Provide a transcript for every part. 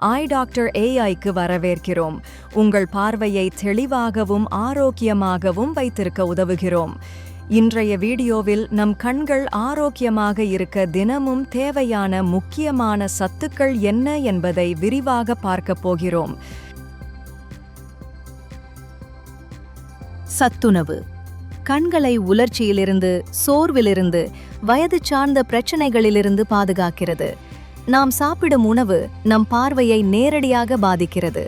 ஐ doctor ஏஐக்கு வரவேற்கிறோம். உங்கள் பார்வையை தெளிவாகவும் ஆரோக்கியமாகவும் வைத்திருக்க உதவுகிறோம். இன்றைய வீடியோவில் நம் கண்கள் ஆரோக்கியமாக இருக்க தினமும் தேவையான முக்கியமான சத்துக்கள் என்ன என்பதை விரிவாக பார்க்கப் போகிறோம். சத்துணவு. கண்களை உலர்ச்சியிலிருந்து சோர்விலிருந்து வயது சார்ந்த பிரச்சனைகளிலிருந்து பாதுகாக்கிறது. நாம் சாப்பிடும் உணவு நம் பார்வையை நேரடியாக பாதிக்கிறது.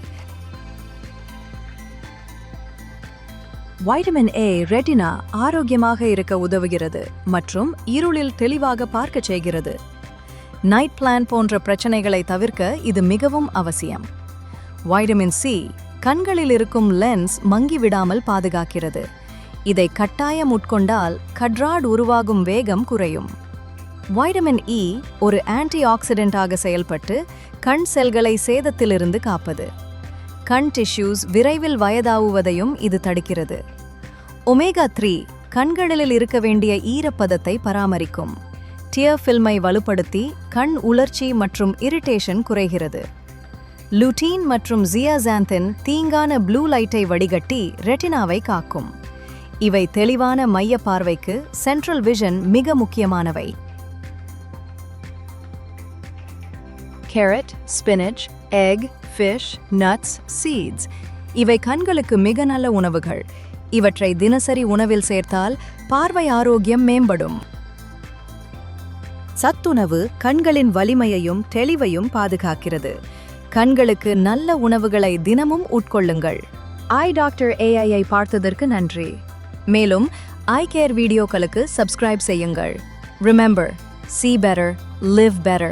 வைட்டமின் ஏ ரெட்டினா ஆரோக்கியமாக இருக்க உதவுகிறது மற்றும் இருளில் தெளிவாக பார்க்கச் செய்கிறது. நைட் பிளான் போன்ற பிரச்சனைகளை தவிர்க்க இது மிகவும் அவசியம். வைட்டமின் சி கண்களில் இருக்கும் லென்ஸ் மங்கிவிடாமல் பாதுகாக்கிறது. இதை கட்டாயம் உட்கொண்டால் கட்ராட் உருவாகும் வேகம் குறையும். வைட்டமின் இ ஒரு ஆன்டி ஆக்சிடென்டாக செயல்பட்டு கண் செல்களை சேதத்திலிருந்து காப்பது. கண் டிஷ்யூஸ் விரைவில் வயதாகுவதையும் இது தடுக்கிறது. ஒமேகா த்ரீ கண்களில் இருக்க வேண்டிய ஈரப்பதத்தை பராமரிக்கும். டியர் ஃபில்மை வலுப்படுத்தி கண் உலர்ச்சி மற்றும் இரிட்டேஷன் குறைகிறது. லுட்டீன் மற்றும் ஜியாசாந்தின் தீங்கான ப்ளூ லைட்டை வடிகட்டி ரெட்டினாவை காக்கும். இவை தெளிவான மைய பார்வைக்கு சென்ட்ரல் விஷன் மிக முக்கியமானவை. Carrot spinach egg fish nuts seeds இவை கண்களுக்கு மிக நல்ல உணவுகள். இவற்றை தினசரி உணவில் சேர்த்தால் பார்வை ஆரோக்கியம் மேம்படும். சத்துணவு கண்களின் வலிமையையும் தெளிவையும் பாதுகாக்கிறது. கண்களுக்கு நல்ல உணவுகளை தினமும் உட்கொள்ளுங்கள். ஐ டாக்டர் ஏஐயை பார்த்ததற்கு நன்றி. மேலும் ஐ கேர் வீடியோக்களுக்கு சப்ஸ்கிரைப் செய்யுங்கள். Remember see better live better